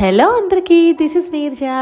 Hello అందరికీ this is Neerja.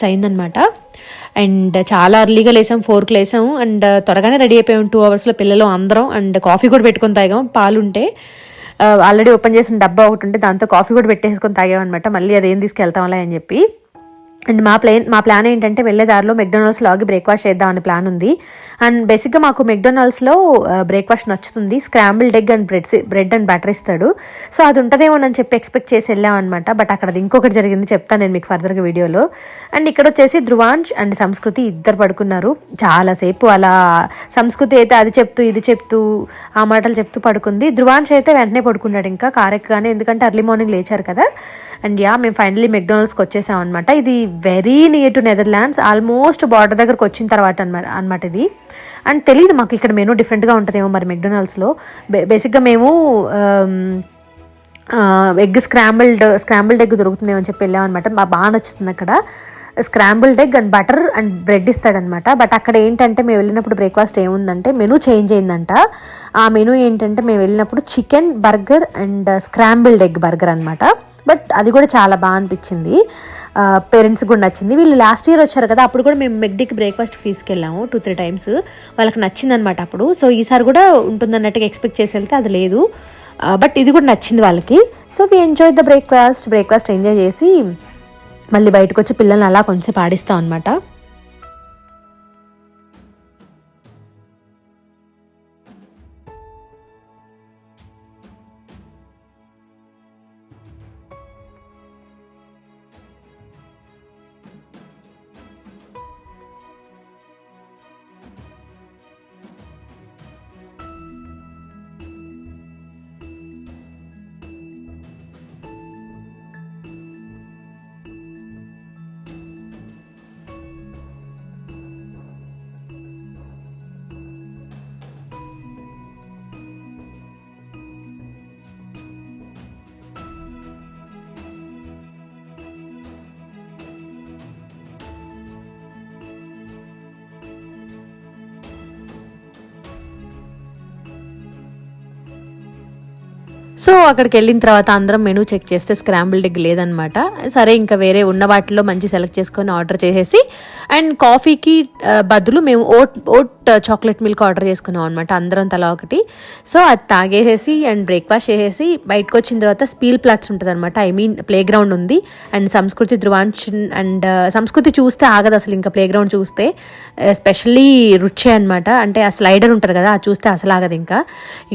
Six అయిందనమాట. And చాలా అర్లీగా లేసాం ఫోర్కి లేసాం అండ్ త్వరగానే రెడీ అయిపోయాం. టూ అవర్స్లో పిల్లలు అందరం అండ్ కాఫీ కూడా పెట్టుకొని తాగాం. పాలు ఉంటే ఆల్రెడీ ఓపెన్ చేసిన డబ్బా ఒకటి ఉంటే దాంతో కాఫీ కూడా పెట్టేసుకొని తాగామన్నమాట మళ్ళీ అదేం తీసుకెళ్తాంలే అని చెప్పి. అండ్ మా ప్లాన్ మా ప్లాన్ ఏంటంటే వెళ్ళే దారిలో మెక్డొనాల్డ్స్లో ఆగి బ్రేక్ఫాస్ట్ చేద్దాం అనే ప్లాన్ ఉంది. అండ్ బేసిక్గా మాకు మెక్డొనాల్డ్స్లో బ్రేక్ఫాస్ట్ నచ్చుతుంది. Scrambled egg and bread bread and butter ఇస్తాడు. సో అది ఉంటుందేమోనని చెప్పి ఎక్స్పెక్ట్ చేసి వెళ్ళామన్నమాట బట్ అక్కడ ఇంకొకటి జరిగింది చెప్తాను నేను మీకు ఫర్దర్గా వీడియోలో. అండ్ ఇక్కడ వచ్చేసి ధ్రువాంశ్ అండ్ సంస్కృతి ఇద్దరు పడుకున్నారు. చాలాసేపు అలా సంస్కృతి అయితే అది చెప్తూ ఇది చెప్తూ ఆ మాటలు చెప్తూ పడుకుంది. ధ్రువాంశ్ అయితే వెంటనే పడుకున్నాడు ఇంకా. కారెక్గానే ఎందుకంటే అర్లీ మార్నింగ్ లేచారు కదా. అండ్ యా మేము ఫైనలీ మెక్డొనాల్డ్స్కి వచ్చేసాం అనమాట ఇది very near to Netherlands almost border దగ్గరకు వచ్చిన తర్వాత అనమాట అనమాట ఇది. అండ్ తెలియదు మాకు ఇక్కడ మెనూ డిఫరెంట్గా ఉంటుందేమో మరి మెక్డొనాల్డ్స్లో బే బేసిక్గా మేము ఎగ్ స్క్రాంబుల్డ్ స్క్రాంబుల్డ్ ఎగ్ దొరుకుతుందేమో అని చెప్పి వెళ్ళాం అనమాట బాగా నచ్చుతుంది అక్కడ. Scrambled egg and butter and bread ఇస్తాడనమాట but అక్కడ ఏంటంటే మేము వెళ్ళినప్పుడు బ్రేక్ఫాస్ట్ ఏముందంటే మెనూ చేంజ్ అయిందంట. ఆ మెనూ ఏంటంటే మేము వెళ్ళినప్పుడు chicken burger and scrambled egg burger అనమాట బట్ అది కూడా చాలా బాగా అనిపించింది. పేరెంట్స్ కూడా నచ్చింది. వీళ్ళు లాస్ట్ ఇయర్ వచ్చారు కదా అప్పుడు కూడా మేము మెగ్డీకి బ్రేక్ఫాస్ట్కి తీసుకెళ్ళాము టూ త్రీ టైమ్స్ వాళ్ళకి నచ్చింది అనమాట అప్పుడు. సో ఈసారి కూడా ఉంటుందన్నట్టుగా ఎక్స్పెక్ట్ చేసి వెళ్తే అది లేదు. బట్ ఇది కూడా నచ్చింది వాళ్ళకి. So we enjoy the breakfast breakfast enjoy చేసి మళ్ళీ బయటకు వచ్చి పిల్లల్ని అలా కొంచెం పాడిస్తాం అనమాట సో అక్కడికి వెళ్ళిన తర్వాత అందరం మెనూ చెక్ చేస్తే స్క్రాంబుల్డ్ ఎగ్ లేదనమాట సరే ఇంకా వేరే ఉన్న వాటిలో మంచి సెలెక్ట్ చేసుకొని ఆర్డర్ చేసేసి అండ్ కాఫీకి బదులు మేము oat oat chocolate milk order చేసుకున్నాం అనమాట అందరం తలా ఒకటి. సో అది తాగేసేసి అండ్ బ్రేక్ఫాస్ట్ చేసేసి బయటకు వచ్చిన తర్వాత స్పీల్ ప్లాట్స్ ఉంటుంది అనమాట ఐ మీన్ ప్లే గ్రౌండ్ ఉంది. అండ్ సంస్కృతి ధృవాంశన్ అండ్ సంస్కృతి చూస్తే ఆగదు అసలు ఇంకా ప్లే గ్రౌండ్ చూస్తే. ఎస్పెషల్లీ రుచి అనమాట అంటే ఆ స్లైడర్ ఉంటుంది కదా అది చూస్తే అసలు ఆగదు ఇంకా.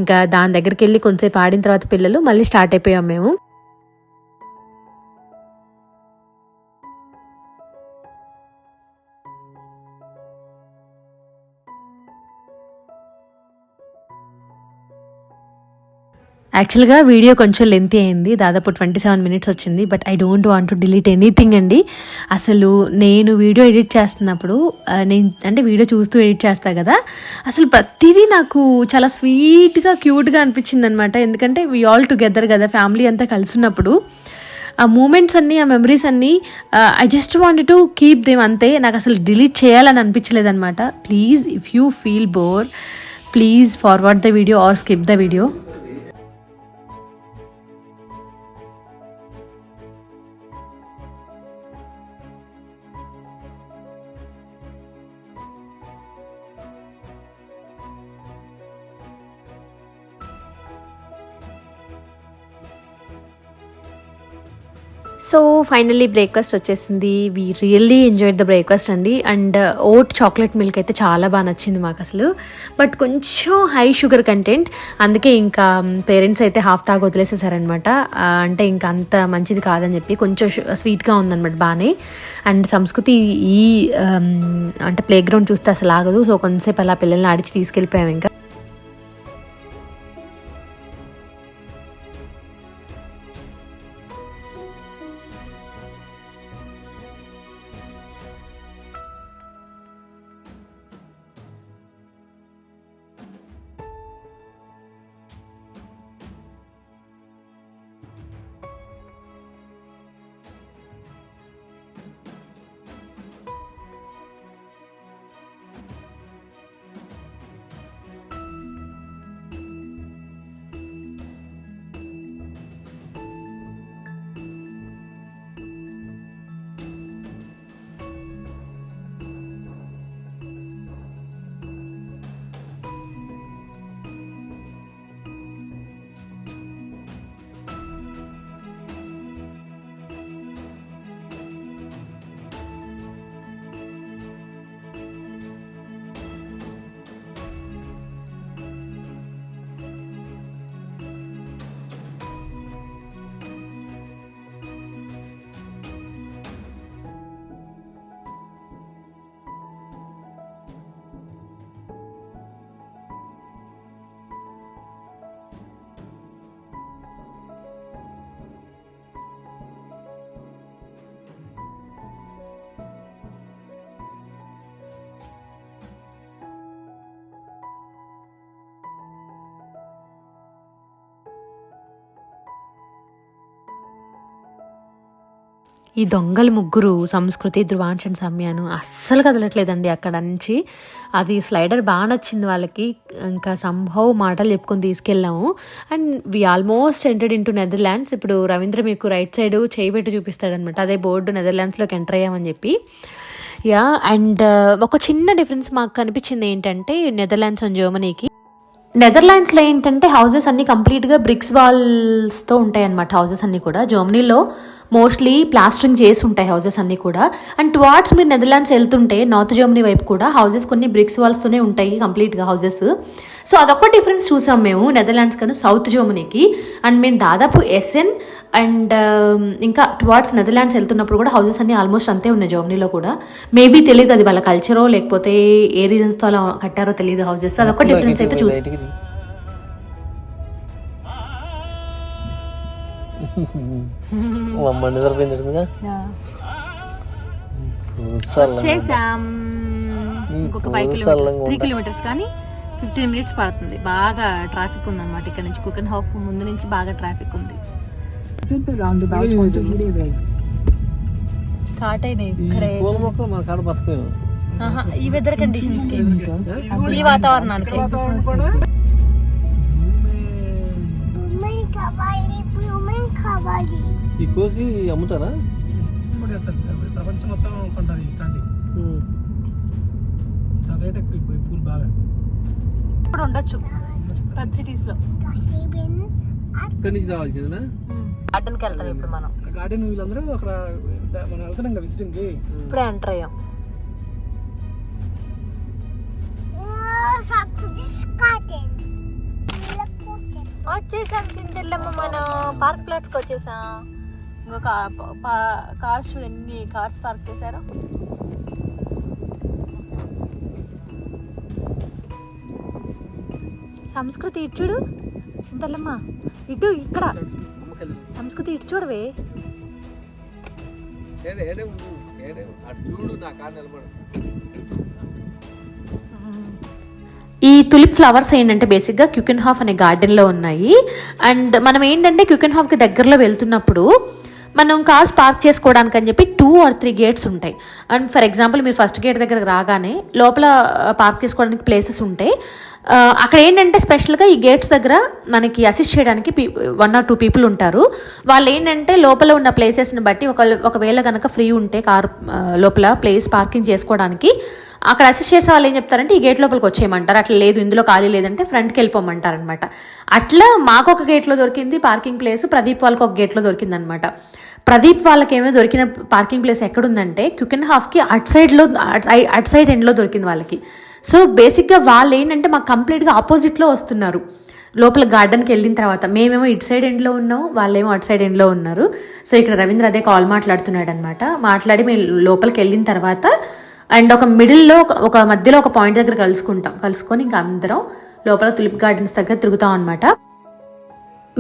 ఇంకా దాని దగ్గరికి వెళ్ళి కొంతసేపు ఆడిన తర్వాత పిల్లలు మళ్ళీ స్టార్ట్ అయిపోయాం మేము. యాక్చువల్గా వీడియో కొంచెం లెంతీ అయింది. దాదాపు ట్వంటీ సెవెన్ మినిట్స్ వచ్చింది. But I don't want to delete anything అండి. అసలు నేను వీడియో ఎడిట్ చేస్తున్నప్పుడు నేను అంటే వీడియో చూస్తూ ఎడిట్ చేస్తా కదా. అసలు ప్రతిదీ నాకు చాలా స్వీట్గా క్యూట్గా అనిపించింది అనమాట ఎందుకంటే వి ఆల్ టుగెదర్ కదా ఫ్యామిలీ అంతా కలిసినప్పుడు. ఆ మూమెంట్స్ అన్నీ ఆ మెమరీస్ అన్నీ I just want to keep them అంతే. నాకు అసలు డిలీట్ చేయాలని అనిపించలేదనమాట please if you feel bore please forward the video or skip the video so finally breakfast వచ్చేసింది. We really enjoyed the breakfast అండి. అండ్ ఓట్ చాక్లెట్ మిల్క్ అయితే చాలా బాగా నచ్చింది మాకు అసలు బట్ కొంచెం హై షుగర్ కంటెంట్. అందుకే ఇంకా um, పేరెంట్స్ అయితే హాఫ్ తాగి వదిలేసేసారనమాట అంటే ఇంకా అంత మంచిది కాదని చెప్పి కొంచెం స్వీట్గా ఉందన్నమాట బాగానే అండ్ సంస్కృతి ఈ um, అంటే ప్లే గ్రౌండ్ చూస్తే అసలు ఆగదు. సో కొంతసేపు అలా పిల్లల్ని ఆడిచి తీసుకెళ్ళిపోయాం ఇంకా. ఈ దొంగలు ముగ్గురు సంస్కృతి ధృవాంశన్ సమయాను అస్సలు కదలట్లేదండి అక్కడ నుంచి. అది స్లైడర్ బాగా నచ్చింది వాళ్ళకి. ఇంకా సంభవ్ మాటలు చెప్పుకొని తీసుకెళ్ళాము. And we almost entered in to Netherlands. ఇప్పుడు రవీంద్ర మీకు రైట్ సైడ్ చేయి పెట్టి చూపిస్తాడనమాట అదే బోర్డు నెదర్లాండ్స్లోకి ఎంటర్ అయ్యామని చెప్పి. యా అండ్ ఒక చిన్న డిఫరెన్స్ మాకు కనిపించింది ఏంటంటే నెదర్లాండ్స్ అండ్ జర్మనీకి. నెదర్లాండ్స్లో ఏంటంటే హౌసెస్ అన్ని కంప్లీట్గా బ్రిక్స్ వాల్స్తో ఉంటాయి అన్నమాట హౌసెస్ అన్నీ కూడా. జర్మనీలో మోస్ట్లీ ప్లాస్టరింగ్ చేసి ఉంటాయి హౌసెస్ అన్ని కూడా. అండ్ టువార్డ్స్ మీరు నెదర్లాండ్స్ వెళ్తుంటే నార్త్ జర్మనీ వైపు కూడా హౌసెస్ కొన్ని బ్రిక్స్ వాల్స్తోనే ఉంటాయి కంప్లీట్గా హౌసెస్ సో అదొక డిఫరెన్స్ చూసాం మేము నెదర్లాండ్స్ కన్నా సౌత్ జర్మనీకి. అండ్ మేము దాదాపు ఎస్ఎన్ అండ్ ఇంకా టువార్డ్స్ నెదర్లాండ్స్ వెళ్తున్నప్పుడు కూడా హౌసెస్ అన్ని ఆల్మోస్ట్ అంతే ఉన్నాయి జర్మనీలో కూడా. మేబీ తెలియదు అది వాళ్ళ కల్చరో లేకపోతే ఏ రీజన్స్తో అలా కట్టారో తెలియదు హౌసెస్ అదొక డిఫరెన్స్ అయితే చూసాం. మా అమ్మ నిద్రపోయింది చేసాం ఇంకొక ఫైవ్ కిలోమీటర్స్ త్రీ కిలోమీటర్స్ కానీ ఫిఫ్టీన్ మినిట్స్ పడుతుంది. బాగా ట్రాఫిక్ ఉంది ఇక్కడ నుంచి. కుక్ అండ్ హాఫ్ ముందు నుంచి బాగా ట్రాఫిక్ ఉంది. స్టార్ట్ అయినాయి ఇక్కడే. ఈ వెదర్ కండిషన్స్కి. ఈ వాతావరణానికి. Exit. ఈ కోసి అమ్ముతారా? ఎక్స్పోర్ట్ చేస్తారు ప్ర- ప్రపంచం మొత్తం కొంటుంది ఇట్లాంటి. చాలా రేట్ ఎక్కువ ఇప్పుడు పూలు బాగా. ఇప్పుడు ఉండొచ్చు. పెద్ద ఇక్కడి నుంచి రావాల్సిందేనా? గార్డెన్కి వెళ్తాం ఇప్పుడు మనం. గార్డెన్ వీళ్ళందరూ అక్కడ మనం వెళ్తున్నాం కదా విజిటింగ్కి ఇప్పుడే ఎంటర్ అయ్యాం. వచ్చేసాం చింతెల్లమ్మ మనం పార్క్ ప్లాట్స్కి వచ్చేసాం. ఇంకొక కార్స్ చూడు ఎన్ని కార్స్ పార్క్ చేశారు. సంస్కృతి ఇచ్చుడు చింతల్లమ్మ ఇటు ఇక్కడ. సంస్కృతి ఇటు చూడవే. చూడు నా కాడ నిలబడు. తులిప్ ఫ్లవర్స్ ఏంటంటే బేసిక్గా క్యూకెన్ హాఫ్ అనే గార్డెన్లో ఉన్నాయి. అండ్ మనం ఏంటంటే క్యూకెన్ హాఫ్కి దగ్గరలో వెళ్తున్నప్పుడు మనం కార్స్ పార్క్ చేసుకోవడానికి అని చెప్పి టూ ఆర్ త్రీ గేట్స్ ఉంటాయి. అండ్ ఫర్ ఎగ్జాంపుల్ మీరు ఫస్ట్ గేట్ దగ్గర రాగానే లోపల పార్క్ చేసుకోవడానికి ప్లేసెస్ ఉంటాయి. అక్కడ ఏంటంటే స్పెషల్గా ఈ గేట్స్ దగ్గర మనకి అసిస్ట్ చేయడానికి వన్ ఆర్ టూ పీపుల్ ఉంటారు. వాళ్ళు ఏంటంటే లోపల ఉన్న ప్లేసెస్ని బట్టి ఒక ఒకవేళ కనుక ఫ్రీ ఉంటే కార్ లోపల ప్లేస్ పార్కింగ్ చేసుకోవడానికి అక్కడ అసిస్ట్ చేసే వాళ్ళు ఏం చెప్తారంటే ఈ గేట్ లోపలికి వచ్చేయమంటారు. అట్లా లేదు ఇందులో ఖాళీ లేదంటే ఫ్రంట్కి వెళ్ళిపోమంటారు అనమాట అట్లా మాకు ఒక గేట్లో దొరికింది పార్కింగ్ ప్లేస్ ప్రదీప్ వాళ్ళకి ఒక గేట్లో దొరికింది అనమాట ప్రదీప్ వాళ్ళకి ఏమో దొరికిన పార్కింగ్ ప్లేస్ ఎక్కడుందంటే క్యూకెన్ హాఫ్కి అట్ సైడ్లో అట్ సైడ్ ఎండ్లో దొరికింది వాళ్ళకి. సో బేసిక్గా వాళ్ళు ఏంటంటే మాకు కంప్లీట్గా ఆపోజిట్లో వస్తున్నారు. లోపల గార్డెన్కి వెళ్ళిన తర్వాత. మేమేమో ఇటు సైడ్ ఎండ్లో ఉన్నాం వాళ్ళేమో అటు సైడ్ ఎండ్లో ఉన్నారు. సో ఇక్కడ రవీంద్ర అదే కాల్ మాట్లాడుతున్నాడు అనమాట మాట్లాడి మేము లోపలికి వెళ్ళిన తర్వాత అండ్ ఒక మిడిల్లో ఒక ఒక మధ్యలో ఒక పాయింట్ దగ్గర కలుసుకుంటాం. కలుసుకొని ఇంకా అందరం లోపల తులిప్ గార్డెన్స్ దగ్గర తిరుగుతాం అనమాట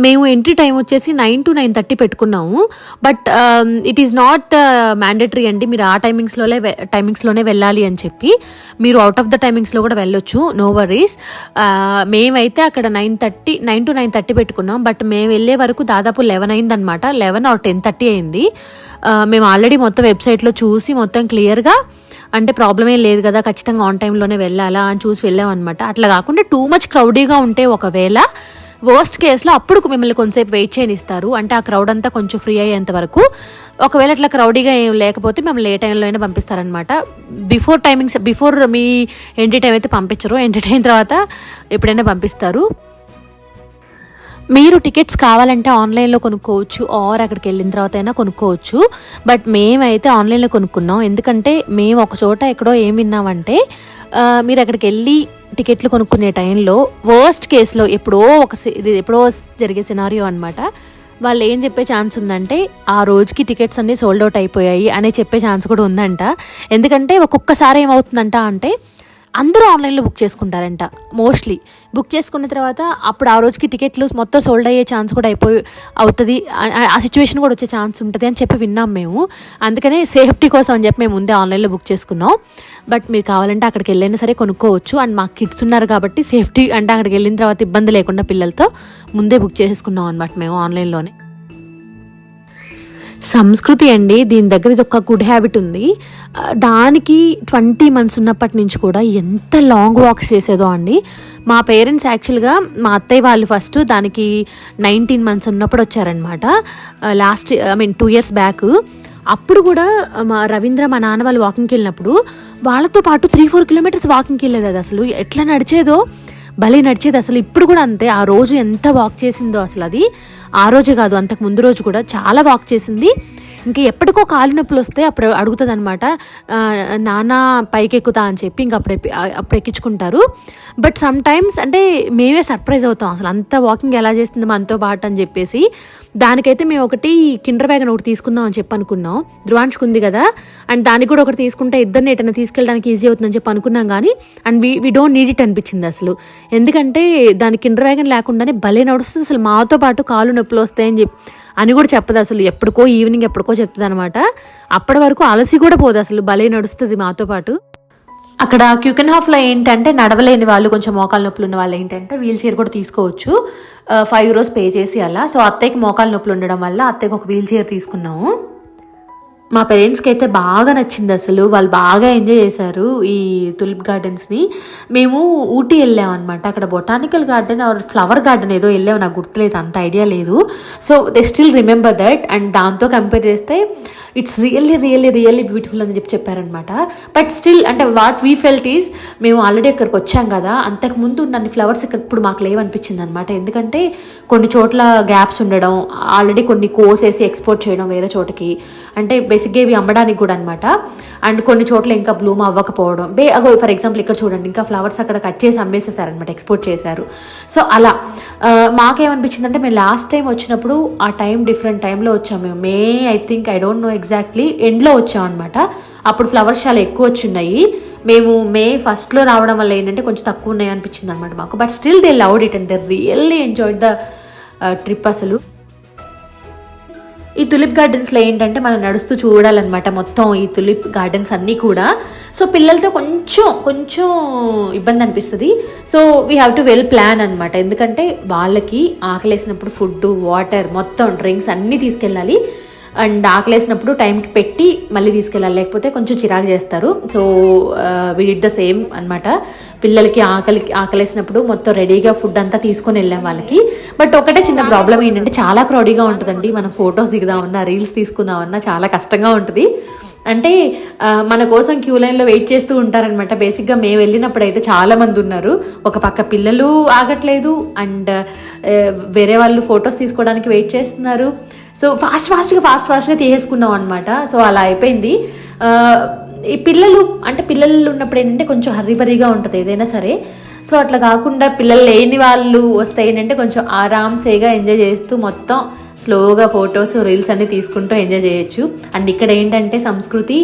మేము ఎంట్రీ టైం వచ్చేసి నైన్ టు నైన్ థర్టీ పెట్టుకున్నాము. But it is not mandatory అండి. మీరు ఆ టైమింగ్స్లోనే టైమింగ్స్లోనే వెళ్ళాలి అని చెప్పి. మీరు అవుట్ ఆఫ్ ద టైమింగ్స్లో కూడా వెళ్ళొచ్చు. నో వరీస్ uh, మేమైతే అక్కడ nine thirty nine to nine thirty పెట్టుకున్నాం. బట్ మేము వెళ్ళే వరకు దాదాపు లెవెన్ అయిందనమాట లెవెన్ ఆర్ టెన్ థర్టీ అయింది. Uh, మేము ఆల్రెడీ మొత్తం వెబ్సైట్లో చూసి మొత్తం క్లియర్గా అంటే ప్రాబ్లం ఏం లేదు కదా ఖచ్చితంగా ఆన్ టైంలోనే వెళ్ళాలా అని చూసి వెళ్ళాం అనమాట అట్లా కాకుండా టూ మచ్ క్రౌడీగా ఉంటే ఒకవేళ వర్స్ట్ కేసులో అప్పుడు మిమ్మల్ని కొంచెంసేపు వెయిట్ చేయనిస్తారు. అంటే ఆ క్రౌడ్ అంతా కొంచెం ఫ్రీ అయ్యేంత వరకు. ఒకవేళ అట్లా క్రౌడీగా ఏం లేకపోతే మిమ్మల్ని ఏ టైంలో అయినా పంపిస్తారనమాట బిఫోర్ టైమింగ్స్ బిఫోర్ మీ ఎంట్రీ టైం అయితే పంపించరు. ఎంట్రీ టైం తర్వాత ఎప్పుడైనా పంపిస్తారు. మీరు టికెట్స్ కావాలంటే ఆన్లైన్లో కొనుక్కోవచ్చు. ఆర్ అక్కడికి వెళ్ళిన తర్వాత అయినా కొనుక్కోవచ్చు. బట్ మేమైతే ఆన్లైన్లో కొనుక్కున్నాం. ఎందుకంటే మేము ఒక చోట ఎక్కడో ఏం విన్నామంటే మీరు అక్కడికి వెళ్ళి టికెట్లు కొనుక్కునే టైంలో వర్స్ట్ కేసులో ఎప్పుడో ఒక సి- ఇది ఎప్పుడో జరిగే సినారియో అనమాట వాళ్ళు ఏం చెప్పే ఛాన్స్ ఉందంటే ఆ రోజుకి టికెట్స్ అన్నీ సోల్డ్ అవుట్ అయిపోయాయి అనే చెప్పే ఛాన్స్ కూడా ఉందంట. ఎందుకంటే ఒక్కొక్కసారి ఏమవుతుందంట అంటే అందరూ ఆన్లైన్లో బుక్ చేసుకుంటారంట మోస్ట్లీ. బుక్ చేసుకున్న తర్వాత అప్పుడు ఆ రోజుకి టికెట్లు మొత్తం సోల్డ్ అయ్యే ఛాన్స్ కూడా అయిపోయి అవుతుంది. ఆ- సిచ్యువేషన్ కూడా వచ్చే ఛాన్స్ ఉంటుంది అని చెప్పి విన్నాం మేము. అందుకనే సేఫ్టీ కోసం అని చెప్పి మేము ముందే ఆన్లైన్లో బుక్ చేసుకున్నాం. బట్ మీరు కావాలంటే అక్కడికి వెళ్ళైనా సరే కొనుక్కోవచ్చు. అండ్ మాకు కిడ్స్ ఉన్నారు కాబట్టి సేఫ్టీ అంటే అక్కడికి వెళ్ళిన తర్వాత ఇబ్బంది లేకుండా పిల్లలతో ముందే బుక్ చేసుకున్నాం అనమాట మేము ఆన్లైన్లోనే. సంస్కృతి అండి దీని దగ్గర ఇది ఒక గుడ్ హ్యాబిట్ ఉంది. దానికి ట్వంటీ మంత్స్ ఉన్నప్పటి నుంచి కూడా ఎంత లాంగ్ వాక్స్ చేసేదో అండి. మా పేరెంట్స్ యాక్చువల్గా మా అత్తయ్య వాళ్ళు ఫస్ట్ దానికి నైన్టీన్ మంత్స్ ఉన్నప్పుడు వచ్చారనమాట last I mean two years back అప్పుడు కూడా మా రవీంద్ర మా నాన్న వాళ్ళు వాకింగ్కి వెళ్ళినప్పుడు వాళ్ళతో పాటు త్రీ ఫోర్ కిలోమీటర్స్ వాకింగ్కి వెళ్ళేది అది అసలు. ఎట్లా నడిచేదో భలే నడిచేది అసలు ఇప్పుడు కూడా అంతే. ఆ రోజు ఎంత వాక్ చేసిందో అసలు అది. ఆ రోజే కాదు అంతకు ముందు రోజు కూడా చాలా వాక్ చేసింది. ఇంకా ఎప్పటికో కాలు నొప్పులు వస్తే అప్పుడు అడుగుతుంది అనమాట నాన్న పైకెక్కుతా అని చెప్పి ఇంకా అప్పుడు అప్పుడు ఎక్కించుకుంటారు. బట్ సమ్ టైమ్స్ అంటే మేమే సర్ప్రైజ్ అవుతాం అసలు. అంత వాకింగ్ ఎలా చేస్తుంది మనతో పాటు అని చెప్పేసి. దానికైతే మేము ఒకటి కిండర్ వ్యాగన్ ఒకటి తీసుకుందాం అని చెప్పి అనుకున్నాం. ధ్రువాంష్కి ఉంది కదా. అండ్ దానికి కూడా ఒకటి తీసుకుంటే ఇద్దరిని ఎటైనా తీసుకెళ్ళడానికి ఈజీ అవుతుందని చెప్పి అనుకున్నాం కానీ and we we don't need it అనిపించింది అసలు. ఎందుకంటే దాని కిండర్ వ్యాగన్ లేకుండానే భలే నడుస్తుంది అసలు. మాతో పాటు కాలు నొప్పులు వస్తాయని చెప్పి అని కూడా చెప్పదు అసలు. ఎప్పటికో ఈవినింగ్ ఎప్పటికో చెప్తుంది అనమాట. అప్పటి వరకు అలసి కూడా పోదు అసలు. భలే నడుస్తుంది మాతో పాటు. అక్కడ క్యూకెన్ హాఫ్లో ఏంటంటే నడవలేని వాళ్ళు కొంచెం మోకాలు నొప్పులు ఉన్న వాళ్ళు ఏంటంటే వీల్ చైర్ కూడా తీసుకోవచ్చు. ఫైవ్ యూరోస్ పే చేసి అలా. సో అత్తయ్యకి మోకాలు నొప్పులు ఉండడం వల్ల అత్తయ్యకి ఒక వీల్ చైర్ తీసుకున్నాము. మా పేరెంట్స్కి అయితే బాగా నచ్చింది అసలు. వాళ్ళు బాగా ఎంజాయ్ చేశారు ఈ తులిప్ గార్డెన్స్ని మేము ఊటీ వెళ్ళాం అనమాట అక్కడ botanical garden or flower garden ఏదో వెళ్ళాము నాకు గుర్తులేదు అంత ఐడియా లేదు. So they still remember that and దాంతో కంపేర్ చేస్తే it's really really really beautiful అని చెప్పి చెప్పారనమాట బట్ స్టిల్ అంటే వాట్ వీ ఫెల్ట్ ఈస్ మేము ఆల్రెడీ ఇక్కడికి వచ్చాం కదా. అంతకుముందు నన్ను ఫ్లవర్స్ ఇక్కడ ఇప్పుడు మాకు లేవనిపించింది అనమాట ఎందుకంటే కొన్ని చోట్ల గ్యాప్స్ ఉండడం ఆల్రెడీ కొన్ని కోసేసి ఎక్స్పోర్ట్ చేయడం వేరే చోటకి. అంటే బేసిక్గా ఇవి అమ్మడానికి కూడా అనమాట అండ్ కొన్ని చోట్ల ఇంకా బ్లూమ్ అవ్వకపోవడం. బే అగో ఫర్ ఎగ్జాంపుల్ ఇక్కడ చూడండి ఇంకా ఫ్లవర్స్ అక్కడ కట్ చేసి అమ్మేసేసారనమాట ఎక్స్పోర్ట్ చేశారు. సో అలా. ఆ, మాకేమనిపించింది అంటే మేము లాస్ట్ టైం వచ్చినప్పుడు ఆ టైం డిఫరెంట్ టైంలో వచ్చాము మేము. May I think I don't know exactly ఎండ్లో వచ్చామన్నమాట. అప్పుడు ఫ్లవర్స్ చాలా ఎక్కువ వచ్చున్నాయి. మేము మే ఫస్ట్లో రావడం వల్ల ఏంటంటే కొంచెం తక్కువ ఉన్నాయి అనిపించింది అనమాట మాకు. But still they loved it and they really enjoyed the trip అసలు. ఈ తులిప్ గార్డెన్స్లో ఏంటంటే మనం నడుస్తూ చూడాలన్నమాట మొత్తం ఈ తులిప్ గార్డెన్స్ అన్నీ కూడా. సో పిల్లలతో కొంచెం కొంచెం ఇబ్బంది అనిపిస్తుంది. So we have to well plan అనమాట ఎందుకంటే వాళ్ళకి ఆకలేసినప్పుడు ఫుడ్ వాటర్ మొత్తం డ్రింక్స్ అన్నీ తీసుకెళ్ళాలి. అండ్ ఆకలేసినప్పుడు టైంకి పెట్టి మళ్ళీ తీసుకెళ్ళాలి. లేకపోతే కొంచెం చిరాకు చేస్తారు. So we did the same అనమాట పిల్లలకి ఆకలి ఆకలేసినప్పుడు మొత్తం రెడీగా ఫుడ్ అంతా తీసుకొని వెళ్ళాం వాళ్ళకి. బట్ ఒకటే చిన్న ప్రాబ్లం ఏంటంటే చాలా క్రౌడీగా ఉంటుందండి. మనం ఫొటోస్ దిగుదామన్నా రీల్స్ తీసుకుందామన్నా చాలా కష్టంగా ఉంటుంది. అంటే uh, మన కోసం క్యూ లైన్లో వెయిట్ చేస్తూ ఉంటారనమాట బేసిక్గా మేము వెళ్ళినప్పుడు అయితే చాలామంది ఉన్నారు. ఒక పక్క పిల్లలు ఆగట్లేదు. అండ్ uh, వేరే వాళ్ళు ఫొటోస్ తీసుకోవడానికి వెయిట్ చేస్తున్నారు. సో ఫాస్ట్ ఫాస్ట్గా ఫాస్ట్ ఫాస్ట్గా తీసేసుకున్నాం అనమాట సో అలా అయిపోయింది. ఈ పిల్లలు అంటే పిల్లలు ఉన్నప్పుడు ఏంటంటే కొంచెం హర్రీబరీగా ఉంటుంది ఏదైనా సరే. సో అట్లా కాకుండా పిల్లలు లేని వాళ్ళు వస్తే ఏంటంటే కొంచెం ఆరామ్సేగా ఎంజాయ్ చేస్తూ మొత్తం స్లోగా ఫొటోస్ రీల్స్ అన్నీ తీసుకుంటూ ఎంజాయ్ చేయొచ్చు. అండ్ ఇక్కడ ఏంటంటే సంస్కృతి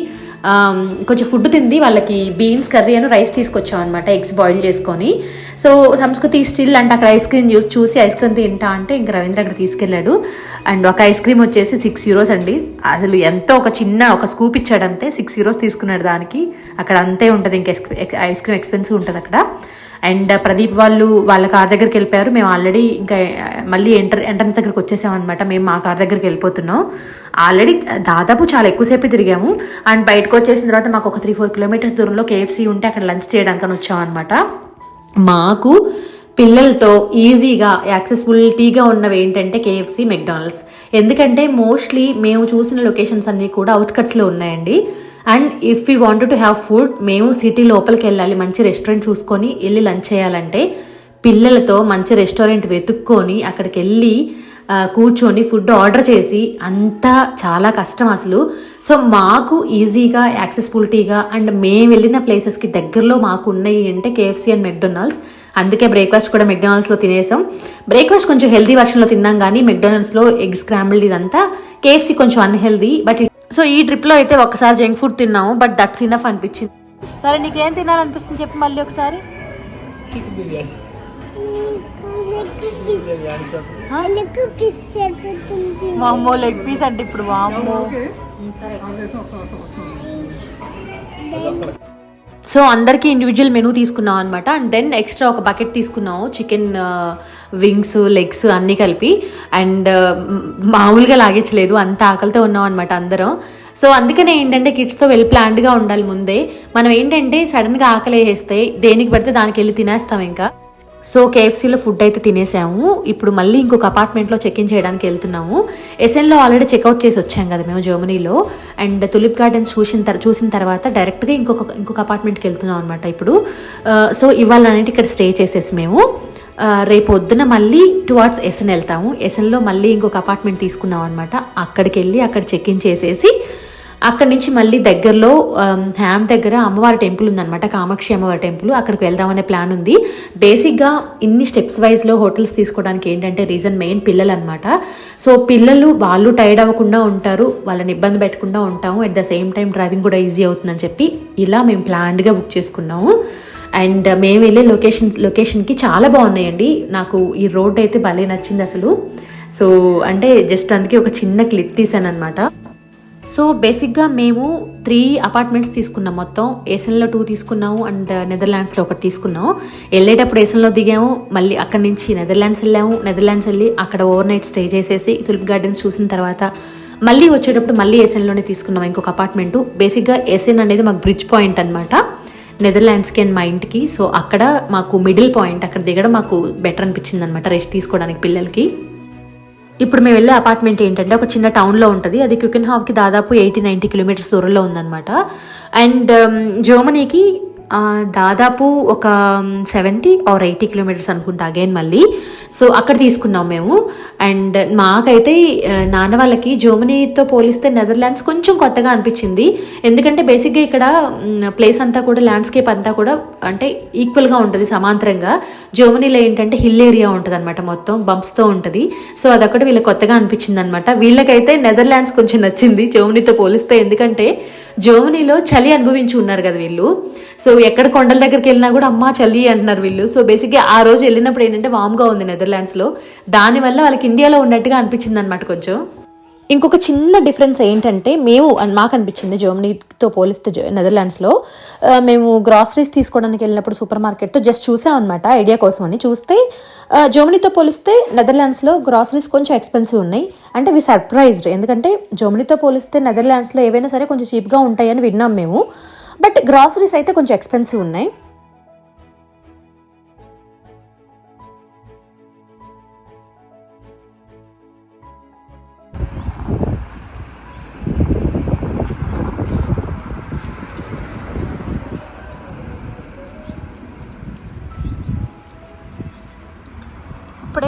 కొంచెం ఫుడ్ తింది వాళ్ళకి బీన్స్ కర్రీ అని రైస్ తీసుకొచ్చాం అనమాట ఎగ్స్ బాయిల్ చేసుకొని. సో సంస్కృతి స్టిల్ అంటే అక్కడ ఐస్ క్రీమ్ చూసి చూసి ఐస్ క్రీమ్ తింటా అంటే ఇంక రవీంద్ర అక్కడ తీసుకెళ్ళాడు. అండ్ ఒక ఐస్ క్రీమ్ వచ్చేసి సిక్స్ యూరోస్ అండి. అసలు ఎంతో ఒక చిన్న ఒక స్కూప్ ఇచ్చాడంతే సిక్స్ యూరోస్ తీసుకున్నాడు దానికి. అక్కడ అంతే ఉంటుంది ఇంకా ఐస్ క్రీమ్ ఎక్స్పెన్సివ్ ఉంటుంది అక్కడ. అండ్ ప్రదీప్ వాళ్ళు వాళ్ళ కార్ దగ్గరికి వెళ్ళిపోయారు. మేము ఆల్రెడీ ఇంకా మళ్ళీ ఎంటర్ ఎంట్రన్స్ దగ్గరికి వచ్చేసామన్నమాట అనమాట మేము మా కార్ దగ్గరికి వెళ్ళిపోతున్నాం. ఆల్రెడీ దాదాపు చాలా ఎక్కువసేపు తిరిగాము. అండ్ బయటకు వచ్చేసిన తర్వాత మాకు ఒక త్రీ ఫోర్ కిలోమీటర్స్ దూరంలో కేఎఫ్సీ ఉంటే అక్కడ లంచ్ చేయడానికి వచ్చామన్నమాట వచ్చాం అనమాట మాకు పిల్లలతో ఈజీగా యాక్సెసిబిలిటీగా ఉన్నవి ఏంటంటే కేఎఫ్సి మెక్డానల్డ్స్. ఎందుకంటే మోస్ట్లీ మేము చూసిన లొకేషన్స్ అన్నీ కూడా అవుట్కట్స్లో ఉన్నాయండి. And if you want to have food మేము సిటీ లోపలికి వెళ్ళాలి మంచి రెస్టారెంట్ చూసుకొని వెళ్ళి లంచ్ చేయాలంటే పిల్లలతో మంచి రెస్టారెంట్ వెతుక్కొని అక్కడికి వెళ్ళి కూర్చొని ఫుడ్ ఆర్డర్ చేసి అంతా చాలా కష్టం అసలు. సో మాకు ఈజీగా యాక్సెసిబిలిటీగా అండ్ మేము వెళ్ళిన ప్లేసెస్కి దగ్గరలో మాకు ఉన్నాయి అంటే కేఎఫ్సీ అండ్ మెక్డొనాల్డ్స్ అందుకే బ్రేక్ఫాస్ట్ కూడా మెక్డొనాల్డ్స్లో తినేసాం. బ్రేక్ఫాస్ట్ కొంచెం హెల్దీ వర్షన్లో తిన్నాం కానీ మెక్డొనాల్డ్స్లో ఎగ్ స్క్రాంబుల్డ్ ఇదంతా. కేఎఫ్సీ కొంచెం అన్హెల్దీ బట్ సో ఈ ట్రిప్లో అయితే ఒకసారి జంక్ ఫుడ్ తిన్నాము బట్ దట్స్ ఇనఫ్ అనిపించింది. సరే నీకేం తినాలనిపిస్తుంది చెప్పు మళ్ళీ ఒకసారి. వామ్మో లెగ్ పీస్ అంటే ఇప్పుడు వామ్మో. సో అందరికీ ఇండివిజువల్ మెనూ తీసుకున్నాం అనమాట అండ్ దెన్ ఎక్స్ట్రా ఒక బకెట్ తీసుకున్నాము. చికెన్ వింగ్స్ లెగ్స్ అన్నీ కలిపి. అండ్ uh, మామూలుగా లాగించలేదు అంత ఆకలితో ఉన్నాం అనమాట అందరం. సో అందుకనే ఏంటంటే కిడ్స్తో వెల్ ప్లాన్డ్గా ఉండాలి ముందే. మనం ఏంటంటే సడన్గా ఆకలి వేస్తే దేనికి పడితే దానికి వెళ్ళి తినేస్తాం ఇంకా. సో కేఎఫ్సీలో ఫుడ్ అయితే తినేసాము. ఇప్పుడు మళ్ళీ ఇంకొక అపార్ట్మెంట్లో చెక్ ఇన్ చేయడానికి వెళ్తున్నాము. ఎస్ఎన్లో ఆల్రెడీ చెక్అవుట్ చేసి వచ్చాం కదా మేము జర్మనీలో అండ్ తులిప్ గార్డెన్స్ చూసిన తర్ చూసిన తర్వాత డైరెక్ట్గా ఇంకొక ఇంకొక అపార్ట్మెంట్కి వెళ్తున్నాం అనమాట ఇప్పుడు. Uh, సో ఇవాళ అనేది ఇక్కడ స్టే చేసేసి మేము. Uh, రేపు పొద్దున మళ్ళీ టువార్డ్స్ ఎస్ఎన్ వెళ్తాము. ఎస్ఎన్లో మళ్ళీ ఇంకొక అపార్ట్మెంట్ తీసుకున్నాం అనమాట అక్కడికి వెళ్ళి అక్కడ చెక్ ఇన్ చేసేసి అక్కడి నుంచి మళ్ళీ దగ్గరలో హ్యామ్ దగ్గర అమ్మవారి టెంపుల్ ఉందన్నమాట కామాక్షి అమ్మవారి టెంపుల్. అక్కడికి వెళ్దామనే ప్లాన్ ఉంది. బేసిక్గా ఇన్ని స్టెప్స్ వైజ్లో హోటల్స్ తీసుకోవడానికి ఏంటంటే రీజన్ మెయిన్ పిల్లలు అనమాట సో పిల్లలు వాళ్ళు టైర్డ్ అవ్వకుండా ఉంటారు వాళ్ళని ఇబ్బంది పెట్టకుండా ఉంటాము. At the same time driving కూడా ఈజీ అవుతుందని చెప్పి ఇలా మేము ప్లాన్డ్గా బుక్ చేసుకున్నాము. అండ్ మేము వెళ్ళే లొకేషన్ లొకేషన్కి చాలా బాగున్నాయండి. నాకు ఈ రోడ్ అయితే భలే నచ్చింది అసలు. సో అంటే జస్ట్ అందుకే ఒక చిన్న క్లిప్ తీసాను అనమాట సో బేసిక్గా మేము త్రీ అపార్ట్మెంట్స్ తీసుకున్నాం మొత్తం. ఏసన్లో టూ తీసుకున్నాము అండ్ నెదర్లాండ్స్లో ఒకటి తీసుకున్నాము. వెళ్ళేటప్పుడు ఏసన్లో దిగాము. మళ్ళీ అక్కడి నుంచి నెదర్లాండ్స్ వెళ్ళాము. నెదర్లాండ్స్ వెళ్ళి అక్కడ ఓవర్ నైట్ స్టే చేసేసి తులిప్ గార్డెన్స్ చూసిన తర్వాత మళ్ళీ వచ్చేటప్పుడు మళ్ళీ ఏసన్లోనే తీసుకున్నాం ఇంకొక అపార్ట్మెంటు. బేసిక్గా ఏసెన్ అనేది మాకు బ్రిడ్జ్ పాయింట్ అనమాట నెదర్లాండ్స్కి అండ్ మా ఇంటికి. సో అక్కడ మాకు మిడిల్ పాయింట్ అక్కడ దిగడం మాకు బెటర్ అనిపించింది అనమాట రెస్ట్ తీసుకోవడానికి పిల్లలకి. ఇప్పుడు మేము వెళ్ళే అపార్ట్మెంట్ ఏంటంటే ఒక చిన్న టౌన్లో ఉంటుంది. అది క్యూకెన్ హాఫ్కి దాదాపు ఎయిటీ నైంటీ కిలోమీటర్స్ దూరంలో ఉందన్నమాట. అండ్ జర్మనీకి um, దాదాపు ఒక సెవెంటీ ఆర్ ఎయిటీ కిలోమీటర్స్ అనుకుంటా అగైన్ మళ్ళీ. సో అక్కడ తీసుకున్నాం మేము. అండ్ మాకైతే నాన్న వాళ్ళకి జర్మనీతో పోలిస్తే నెదర్లాండ్స్ కొంచెం కొత్తగా అనిపించింది. ఎందుకంటే బేసిక్గా ఇక్కడ ప్లేస్ అంతా కూడా ల్యాండ్స్కేప్ అంతా కూడా అంటే ఈక్వల్గా ఉంటుంది సమాంతరంగా. జర్మనీలో ఏంటంటే హిల్ ఏరియా ఉంటుంది అనమాట మొత్తం బంప్స్తో ఉంటుంది. సో అదొకటి వీళ్ళకి కొత్తగా అనిపించింది అనమాట వీళ్ళకైతే నెదర్లాండ్స్ కొంచెం నచ్చింది జర్మనీతో పోలిస్తే. ఎందుకంటే జర్మనీలో చలి అనుభవించి ఉన్నారు కదా వీళ్ళు. సో ఎక్కడ కొండల దగ్గరికి వెళ్ళినా కూడా అమ్మ చలి అంటున్నారు వీళ్ళు. సో బేసిక్గా ఆ రోజు వెళ్ళినప్పుడు ఏంటంటే వామ్గా ఉంది నెదర్లాండ్స్లో దానివల్ల వాళ్ళకి ఇండియాలో ఉన్నట్టుగా అనిపించింది అనమాట కొంచెం. ఇంకొక చిన్న డిఫరెన్స్ ఏంటంటే మేము మాకు అనిపించింది జర్మనీతో పోలిస్తే నెదర్లాండ్స్లో మేము గ్రాసరీస్ తీసుకోవడానికి వెళ్ళినప్పుడు సూపర్ మార్కెట్తో జస్ట్ చూసాం అనమాట ఐడియా కోసం అని. చూస్తే జర్మనీతో పోలిస్తే నెదర్లాండ్స్లో గ్రాసరీస్ కొంచెం ఎక్స్పెన్సివ్ ఉన్నాయి. అంటే వి సర్ప్రైజ్డ్ ఎందుకంటే జర్మనీతో పోలిస్తే నెదర్లాండ్స్లో ఏవైనా సరే కొంచెం చీప్గా ఉంటాయని విన్నాం మేము. బట్ గ్రాసరీస్ అయితే కొంచెం ఎక్స్పెన్సివ్ ఉన్నాయి.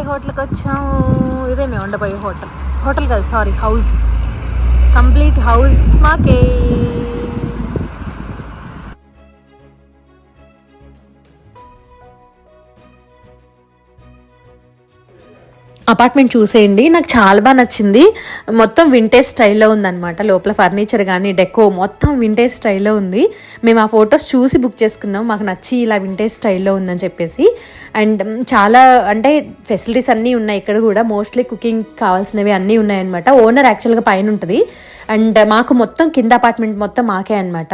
ఇప్పుడే హోటల్కి వచ్చాము. ఇదే మేము ఉండబోయే హోటల్. హోటల్ కాదు సారీ హౌస్ కంప్లీట్ హౌస్ మాకే. అపార్ట్మెంట్ చూసేయండి. నాకు చాలా బాగా నచ్చింది. మొత్తం వింటేజ్ స్టైల్లో ఉందన్నమాట. లోపల ఫర్నిచర్ కానీ డెకో మొత్తం వింటేజ్ స్టైల్లో ఉంది. మేము ఆ ఫొటోస్ చూసి బుక్ చేసుకున్నాం. మాకు నచ్చి ఇలా వింటేజ్ స్టైల్లో ఉందని చెప్పేసి. అండ్ చాలా అంటే ఫెసిలిటీస్ అన్నీ ఉన్నాయి ఇక్కడ కూడా. మోస్ట్లీ కుకింగ్ కావాల్సినవి అన్నీ ఉన్నాయన్నమాట. ఓనర్ యాక్చువల్గా పైన ఉంటుంది. అండ్ మాకు మొత్తం కింద అపార్ట్మెంట్ మొత్తం మాకే అనమాట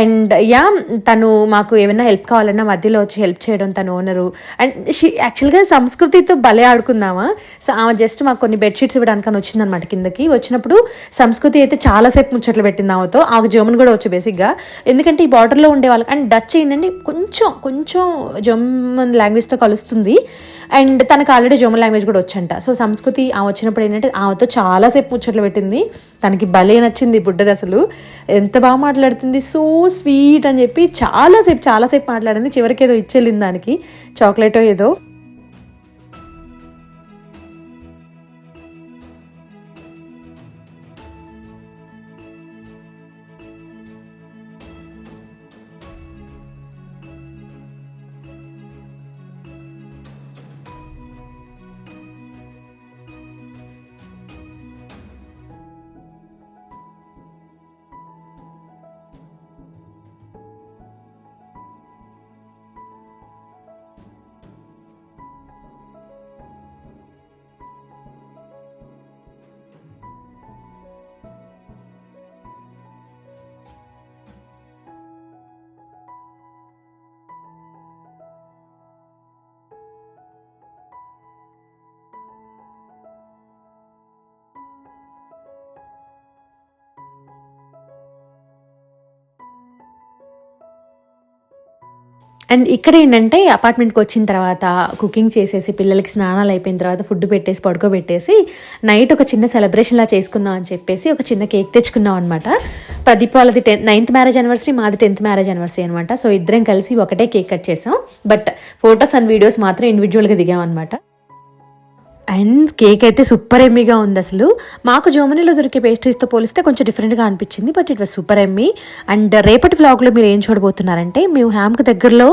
అండ్ యా తను మాకు ఏమైనా హెల్ప్ కావాలన్నా మధ్యలో వచ్చి హెల్ప్ చేయడం తను ఓనరు అండ్ షీ యాక్చువల్గా సంస్కృతితో భలే ఆడుకుందామా. ఆమె జస్ట్ మాకు కొన్ని బెడ్షీట్స్ ఇవ్వడానికని వచ్చిందనమాట కిందకి. వచ్చినప్పుడు సంస్కృతి అయితే చాలాసేపు ముచ్చట్లు పెట్టింది ఆమెతో. ఆమె జర్మన్ కూడా వచ్చు బేసిక్గా ఎందుకంటే ఈ బార్డర్లో ఉండే వాళ్ళకి అండ్ డచ్ ఏంటంటే కొంచెం కొంచెం జర్మన్ లాంగ్వేజ్తో కలుస్తుంది. అండ్ తనకు ఆల్రెడీ జర్మన్ లాంగ్వేజ్ కూడా వచ్చంట. సో సంస్కృతి ఆమె వచ్చినప్పుడు ఏంటంటే ఆమెతో చాలాసేపు ముచ్చట్లు పెట్టింది. తనకి భలే నచ్చింది బుడ్డది అసలు. ఎంత బాగా మాట్లాడుతుంది సో స్వీట్ అని చెప్పి చాలాసేపు చాలాసేపు మాట్లాడింది. చివరికి ఏదో ఇచ్చేళ్ళింది దానికి. చాక్లెటో ఏదో. అండ్ ఇక్కడ ఏంటంటే అపార్ట్మెంట్కి వచ్చిన తర్వాత కుకింగ్ చేసేసి పిల్లలకి స్నానాలు అయిపోయిన తర్వాత ఫుడ్ పెట్టేసి పడుకోబెట్టేసి నైట్ ఒక చిన్న సెలబ్రేషన్లా చేసుకుందాం అని చెప్పేసి ఒక చిన్న కేక్ తెచ్చుకున్నాం అనమాట ప్రదీప్ వాళ్ళది టెన్త్ నైన్త్ మ్యారేజ్ అనివర్సరీ మాది టెన్త్ మ్యారేజ్ అనివర్సరీ అనమాట సో ఇద్దరం కలిసి ఒకటే కేక్ కట్ చేసాం. బట్ ఫొటోస్ అండ్ వీడియోస్ మాత్రం ఇండివిజువల్గా దిగాం అనమాట అండ్ కేక్ అయితే సూపర్ ఎమ్మీగా ఉంది అసలు. మాకు జర్మనీలో దొరికే పేస్ట్రీస్తో పోలిస్తే కొంచెం డిఫరెంట్గా అనిపించింది but it was super yummy. And రేపటి వ్లాగ్లో మీరు ఏం చూడబోతున్నారంటే మేము హ్యామ్కి దగ్గరలో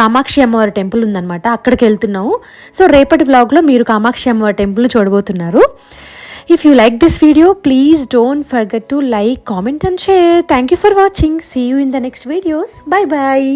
కామాక్షి అమ్మవారి టెంపుల్ ఉందన్నమాట అక్కడికి వెళ్తున్నాము. సో రేపటి వ్లాగ్లో మీరు కామాక్షి అమ్మవారి టెంపుల్ చూడబోతున్నారు. If you like this video please don't forget to like comment and share thank you for watching see you in the next videos bye bye